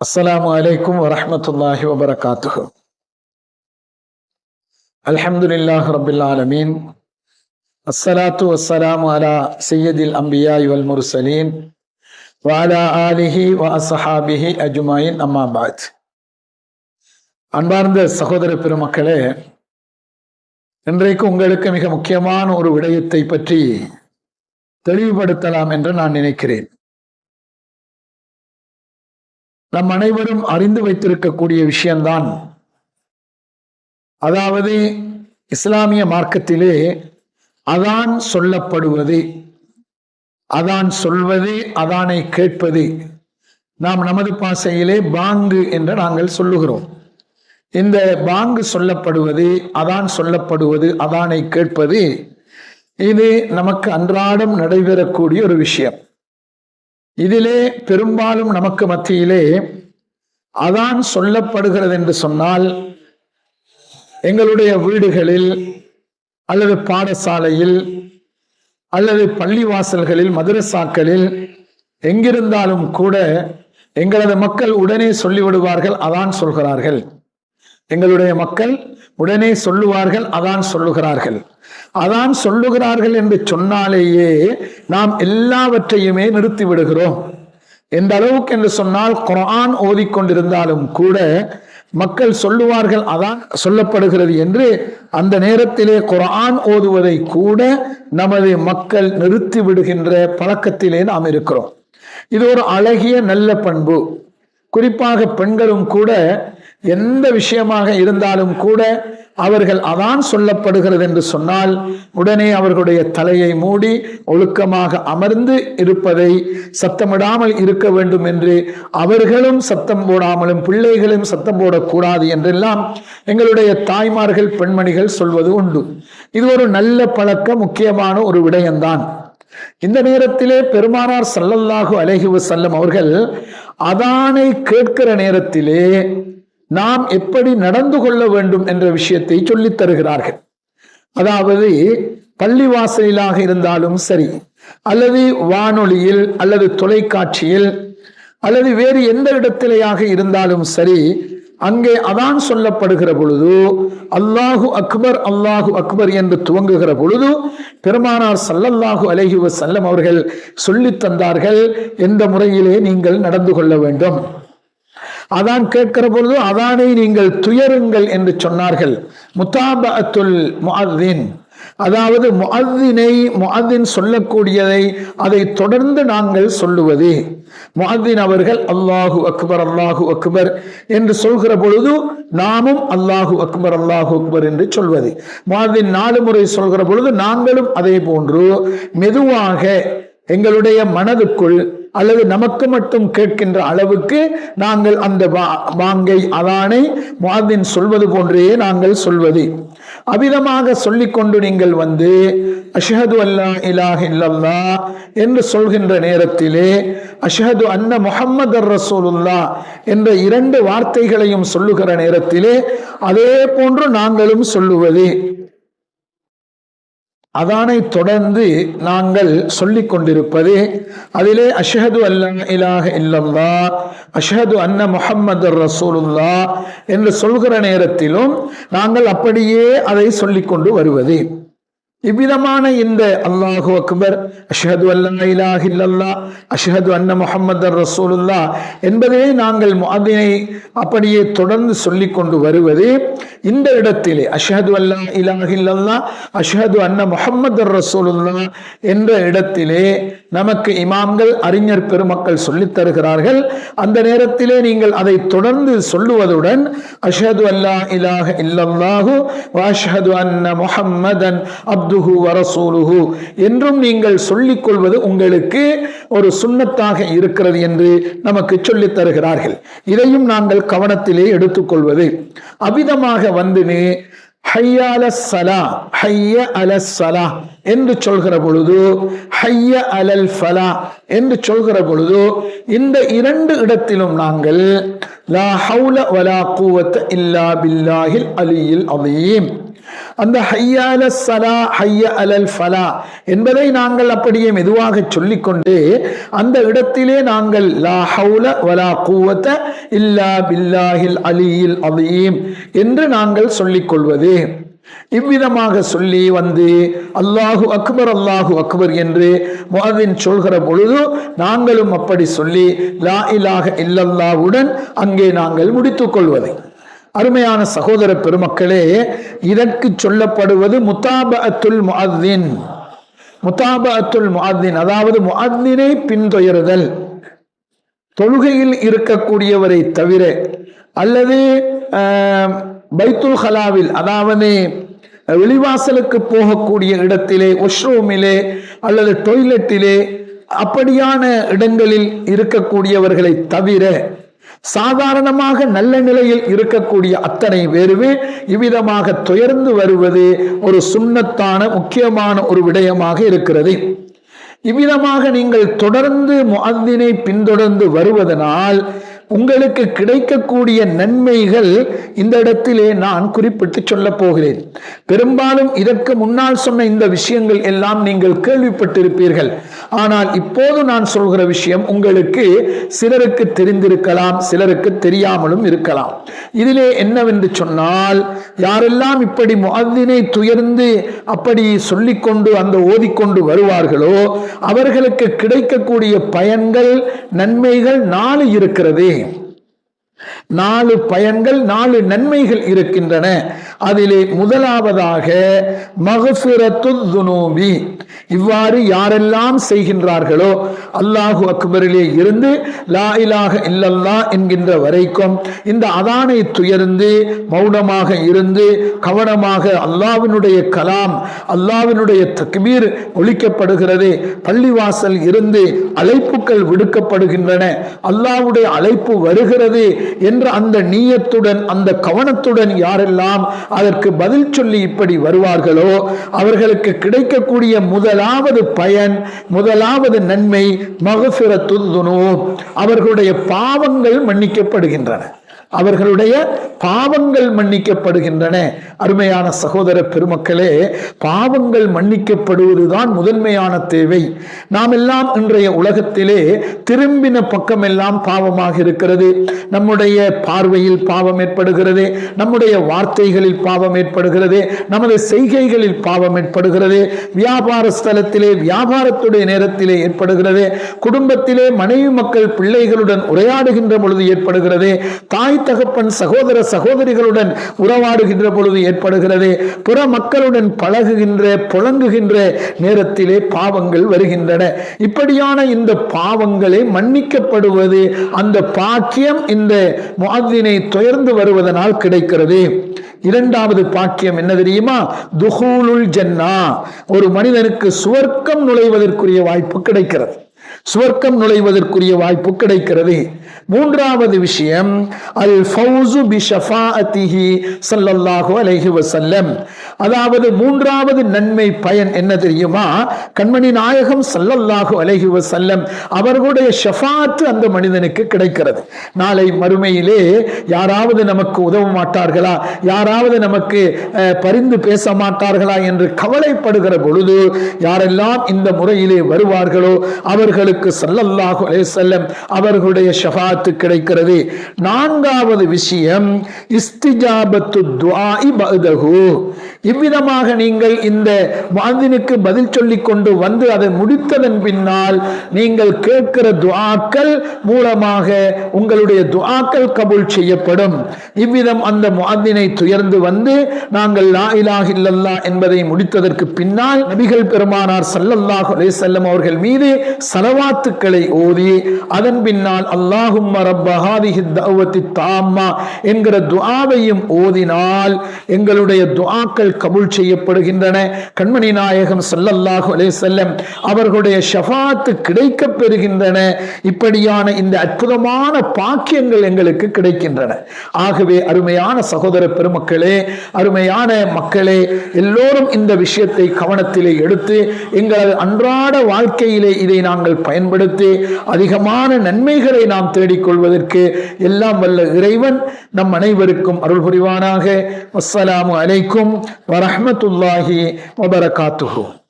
السلام عليكم ورحمة الله وبركاته الحمد لله رب العالمين الصلاة والسلام على سيد الأنبياء والمرسلين وعلى آله وأصحابه أجمعين أما بعد அன்பார்ந்த சகோதர பெருமக்களே இன்றைக்கு உங்களுக்கு மிக முக்கியமான ஒரு விடயத்தை பற்றி தெளிவுபடுத்தலாம் என்று நான் நினைக்கிறேன் நம் அனைவரும் அறிந்து வைத்திருக்கக்கூடிய விஷயம்தான். அதாவது இஸ்லாமிய மார்க்கத்திலே அதான் சொல்லப்படுவது அதான் சொல்வது அதானை கேட்பது. நாம் நமது பாசையிலே பாங்கு என்று நாங்கள் சொல்லுகிறோம். இந்த பாங்கு சொல்லப்படுவது அதான் சொல்லப்படுவது அதானை கேட்பது இது நமக்கு அன்றாடம் நடைபெறக்கூடிய ஒரு விஷயம். இதிலே பெரும்பாலும் நமக்கு மத்தியிலே அதான் சொல்லப்படுகிறது என்று சொன்னால் எங்களுடைய வீடுகளில் அல்லது பாடசாலையில் அல்லது பள்ளிவாசல்களில் மதுரசாக்களில் எங்கிருந்தாலும் கூட எங்களது மக்கள் உடனே சொல்லிவிடுவார்கள் அதான் சொல்கிறார்கள். எங்களுடைய மக்கள் உடனே சொல்லுவார்கள் அதான் சொல்லுகிறார்கள். அதான் சொல்லுகிறார்கள் என்று சொன்னாலேயே நாம் எல்லாவற்றையுமே நிறுத்தி விடுகிறோம் எந்த அளவுக்கு என்று சொன்னால் குரான் ஓதிக்கொண்டிருந்தாலும் கூட மக்கள் சொல்லுவார்கள் அதான் சொல்லப்படுகிறது என்று அந்த நேரத்திலே குரான் ஓதுவதை கூட நமது மக்கள் நிறுத்தி விடுகின்ற பழக்கத்திலே நாம் இருக்கிறோம். இது ஒரு அழகிய நல்ல பண்பு. குறிப்பாக பெண்களும் கூட எந்த விஷயமாக இருந்தாலும் கூட அவர்கள் அதான் சொல்லப்படுகிறது என்று சொன்னால் உடனே அவர்களுடைய தலையை மூடி ஒழுக்கமாக அமர்ந்து இருப்பதை சத்தமிடாமல் இருக்க வேண்டும் என்று அவர்களும் சத்தம் போடாமலும் பிள்ளைகளும் சத்தம் போடக்கூடாது என்றெல்லாம் எங்களுடைய தாய்மார்கள் பெண்மணிகள் சொல்வது உண்டு. இது ஒரு நல்ல பழக்க முக்கியமான ஒரு விடயம்தான். இந்த நேரத்திலே பெருமானார் சல்லல்லாஹு அலஹி வசல்லம் அவர்கள் அதானை கேட்கிற நேரத்திலே நாம் எப்படி நடந்து கொள்ள வேண்டும் என்ற விஷயத்தை சொல்லித் தருகிறார்கள். அதாவது பள்ளி வாசலிலாக இருந்தாலும் சரி அல்லது வானொலியில் அல்லது தொலைக்காட்சியில் அல்லது வேறு எந்த இடத்திலேயாக இருந்தாலும் சரி அங்கே அதான் சொல்லப்படுகிற பொழுது அல்லாஹு அக்பர் அல்லாஹு அக்பர் என்று துவங்குகிற பொழுது பெருமானார் சல்லல்லாஹு அலஹி வசல்லம் அவர்கள் சொல்லி தந்தார்கள் எந்த முறையிலே நீங்கள் நடந்து கொள்ள வேண்டும்? அதான் கேட்கிற பொழுது அதானை நீங்கள் துயருங்கள் என்று சொன்னார்கள். முத்தாபத்துல் முஅத்தின். அதாவது முஹத்தினை முஹத்தின் சொல்லக்கூடியதை அதை தொடர்ந்து நாங்கள் சொல்லுவது. முஹத்தின் அவர்கள் அல்லாஹு அக்பர் அல்லாஹு அக்பர் என்று சொல்கிற பொழுது நாமும் அல்லாஹு அக்பர் அல்லாஹு அக்பர் என்று சொல்வது. முஹத்தின் நாலு முறை சொல்கிற பொழுது நாங்களும் அதே போன்று மெதுவாக எங்களுடைய மனதுக்குள் அல்லது நமக்கு மட்டும் கேட்கின்ற அளவுக்கு நாங்கள் அந்த வாங்கை அதானை மாதின் சொல்வது போன்றே நாங்கள் சொல்வது. அவிதமாக சொல்லிக்கொண்டு நீங்கள் வந்து அஷஹது அல்லா இலாஹ் இல்லல்லா என்று சொல்கின்ற நேரத்திலே அஷஹது அன்ன முஹம்மது ரசூலுல்லா என்ற இரண்டு வார்த்தைகளையும் சொல்லுகிற நேரத்திலே அதே போன்று நாங்களும் சொல்லுவது. அதானை தொடர்ந்து நாங்கள் சொல்லிக் கொண்டிருப்பது அதிலே அஷஹது அல்லா இலாக இல்லல்லா அஷஹது அன்ன முஹம்மது ரசூலுல்லா என்று சொல்கிற நேரத்திலும் நாங்கள் அப்படியே அதை சொல்லிக் கொண்டு வருவது. இவ்விதமான இந்த அல்லாஹு அக்பர் அஷ்ஹது அல்லா இலாஹ் இல்லல்லா அஷஹது அன்ன முஹம்மது ரசூலுல்லா என்பதை நாங்கள் அதனை அப்படியே தொடர்ந்து சொல்லி கொண்டு வருவது இந்த இடத்திலே. அஷ்ஹது அல்லா இலாஹில்லா அஷ்ஹது அன்ன முஹம்மது ரசூலுல்லா என்ற இடத்திலே நமக்கு இமாம்கள் அறிஞர் பெருமக்கள் சொல்லித் தருகிறார்கள். அந்த நேரத்திலே நீங்கள் அதை தொடர்ந்து சொல்லுவதுடன் அஷது அல்லா இலாக இல்லல்லாஹு வாஷது அன்ன முஹம்மதன் அப்துஹு வரசூலுஹு என்றும் நீங்கள் சொல்லிக் கொள்வது உங்களுக்கு ஒரு சுண்ணத்தாக இருக்கிறது என்று நமக்கு சொல்லித் தருகிறார்கள். இதையும் நாங்கள் கவனத்திலே எடுத்துக்கொள்வது அபிதமாக வந்து ஹையால சலா ஹைய அல என்று சொல்கிற பொழுது ஹைய அலல் ஃபலா என்று சொல்கிற பொழுது இந்த இரண்டு இடத்திலும் நாங்கள் லா ஹவுல வலா கூவத்த இல்லா பில்லாஹில் அலியில் அலீம். அந்த ஹையால சலா ஹைய அலல் ஃபலா என்பதை நாங்கள் அப்படியே மெதுவாக சொல்லிக்கொண்டு அந்த இடத்திலே நாங்கள் லா ஹவுல வலா கூவத்த இல்லா பில்லாஹில் அலியில் அலீம் என்று நாங்கள் சொல்லிக்கொள்வது. இவ்விதமாக சொல்லி வந்து அல்லாஹு அக்பர் அல்லாஹு அக்பர் என்று முகதின் சொல்கிற பொழுது நாங்களும் அப்படி சொல்லி லா இலாக இல்லல்லாவுடன் அங்கே நாங்கள் முடித்துக் கொள்வதை. அருமையான சகோதர பெருமக்களே இதற்கு சொல்லப்படுவது முத்தாப அத்துல் முத்தாபஅத்துல் முத்தாப அத்துல் முஅத்தின் அதாவது முஅத்தினை பின்தொயருதல். தொழுகையில் இருக்கக்கூடியவரை தவிர அல்லது ஆஹ், பைத்துல் ஹலாவில் அதாவது வெளிவாசலுக்கு போகக்கூடிய இடத்திலே ஒஷ்ரூமிலே அல்லது டொய்லெட்டிலே அப்படியான இடங்களில் இருக்கக்கூடியவர்களை தவிர சாதாரணமாக நல்ல நிலையில் இருக்கக்கூடிய அத்தனை பேருமே இவ்விதமாக துயர்ந்து வருவது ஒரு சுண்ணத்தான முக்கியமான ஒரு விடயமாக இருக்கிறது. இவ்விதமாக நீங்கள் தொடர்ந்து முஅத்தினை பின்தொடர்ந்து வருவதனால் உங்களுக்கு கிடைக்கக்கூடிய நன்மைகள் இந்த இடத்திலே நான் குறிப்பிட்டு சொல்ல போகிறேன். பெரும்பாலும் இதற்கு முன்னால் சொன்ன இந்த விஷயங்கள் எல்லாம் நீங்கள் கேள்விப்பட்டிருப்பீர்கள். ஆனால் இப்போது நான் சொல்கிற விஷயம் உங்களுக்கு சிலருக்கு தெரிந்திருக்கலாம் சிலருக்கு தெரியாமலும் இருக்கலாம். இதிலே என்னவென்று சொன்னால் யாரெல்லாம் இப்படி முஅத்தினை துயர்ந்து அப்படி சொல்லிக்கொண்டு அந்த ஓதிக்கொண்டு வருவார்களோ அவர்களுக்கு கிடைக்கக்கூடிய பயன்கள் நன்மைகள் நாலு இருக்கிறது. நாலு பயன்கள் நாலு நன்மைகள் இருக்கின்றன. அதிலே முதலாவதாக மகசுரத்து துனூபி. இவ்வாறு யாரெல்லாம் செய்கின்றார்களோ அல்லாஹு அக்பரிலே இருந்து லா இலாக இல்லல்லா என்கின்ற வரைக்கும் இந்த அதானை துயர்ந்து மௌனமாக இருந்து கவனமாக அல்லாவினுடைய கலாம் அல்லாவினுடைய தக்பீர் ஒழிக்கப்படுகிறது. பள்ளிவாசல் இருந்து அழைப்புகள் விடுக்கப்படுகின்றன. அல்லாவுடைய அழைப்பு வருகிறது என்ற அந்த நீயத்துடன் அந்த கவனத்துடன் யாரெல்லாம் அதற்கு பதில் சொல்லி இப்படி வருவார்களோ? அவர்களுக்கு கிடைக்கக்கூடிய முதலாவது பயன் முதலாவது நன்மை மகசுரத்து அவர்களுடைய பாவங்கள் மன்னிக்கப்படுகின்றன. அவர்களுடைய பாவங்கள் மன்னிக்கப்படுகின்றன. அருமையான சகோதர பெருமக்களே பாவங்கள் மன்னிக்கப்படுவதுதான் முதன்மையான தேவை. நாம் எல்லாம் இன்றைய உலகத்திலே திரும்பின பக்கமெல்லாம் பாவமாக இருக்கிறது. நம்முடைய பார்வையில் பாவம் ஏற்படுகிறது. நம்முடைய வார்த்தைகளில் பாவம் ஏற்படுகிறது. நமது செய்கைகளில் பாவம் ஏற்படுகிறது. வியாபார ஸ்தலத்திலே வியாபாரத்துடைய நேரத்திலே ஏற்படுகிறது. குடும்பத்திலே மனைவி மக்கள் பிள்ளைகளுடன் உரையாடுகின்ற பொழுது ஏற்படுகிறது. தாய் தகப்பன் சகோதர சகோதரிகளுடன் உறவாடுகின்ற பொழுது ஏற்படுகிறது. புற மக்களுடன் பழகுகின்ற புழங்குகின்ற நேரத்திலே பாவங்கள் வருகின்றன. இப்படியான இந்த பாவங்களை மன்னிக்கப்படுவது அந்த பாக்கியம் இந்த மாதினை துயர்ந்து வருவதனால் கிடைக்கிறது. இரண்டாவது பாக்கியம் என்ன தெரியுமா? துஹூலுல் ஜன்னா. ஒரு மனிதனுக்கு சுவர்க்கம் நுழைவதற்குரிய வாய்ப்பு கிடைக்கிறது. சுவர்க்கம் நுழைவதற்குரிய வாய்ப்பு கிடைக்கிறது. மூன்றாவது விஷயம் அல் ஃபவுசு பி ஷஃபாஅத்திஹி சல்லல்லாஹு அலைஹி வசல்லம் அதாவது மூன்றாவது நன்மை பயன் என்ன தெரியுமா? கண்மணி நாயகம் சல்லல்லாஹு அலைஹி வசல்லம் அவர்களுடைய ஷஃபாத்து அந்த மனிதனுக்கு கிடைக்கிறது. நாளை மறுமையிலே யாராவது நமக்கு உதவ மாட்டார்களா? யாராவது நமக்கு அஹ், பரிந்து பேச மாட்டார்களா என்று கவலைப்படுகிற பொழுது யாரெல்லாம் இந்த முறையிலே வருவார்களோ அவர்களுக்கு ஸல்லல்லாஹு சல்லல்லாஹு அலேசல்லம் அவர்களுடைய ஷஃபாத்து கிடைக்கிறது. நான்காவது விஷயம் இஸ்திஜாபத்து துஆஇ பஅதஹு இவ்விதமாக நீங்கள் இந்த வாந்தினுக்கு பதில் சொல்லி கொண்டு வந்து அதை முடித்ததன் பின்னால் நீங்கள் கேட்கிற துவாக்கள் மூலமாக உங்களுடைய துவாக்கள் கபூல் செய்யப்படும். இவ்விதம் அந்த மாந்தினை துயர்ந்து வந்து நாங்கள் லா இலாஹ இல்லல்லா என்பதை முடித்ததற்கு பின்னால் நபிகள் பெருமானார் சல்லல்லாஹ் அலைஹி அவர்கள் மீது சலவாத்துக்களை ஓதி அதன் பின்னால் அல்லாஹும் ரப்ப ஹாதிஹி தாம்மா என்கிற துவாவையும் ஓதினால் எங்களுடைய துவாக்கள் கபூல் செய்யப்படுகின்றன. கண்மணி நாயகம் சல்லல்லாஹு அலைஹி அவர்களுடைய ஷஃபாத்து கிடைக்க பெறுகின்றன. இப்படியான இந்த அற்புதமான பாக்கியங்கள் எங்களுக்கு கிடைக்கின்றன. ஆகவே அருமையான சகோதர பெருமக்களே அருமையான மக்களே எல்லோரும் இந்த விஷயத்தை கவனத்திலே எடுத்து எங்களது அன்றாட வாழ்க்கையிலே இதை நாங்கள் பயன்படுத்தி அதிகமான நன்மைகளை நாம் தேடிக்கொள்வதற்கு எல்லாம் வல்ல இறைவன் நம் அனைவருக்கும் அருள் புரிவானாக. அஸ்ஸலாமு அலைக்கும். ورحمة الله وبركاته.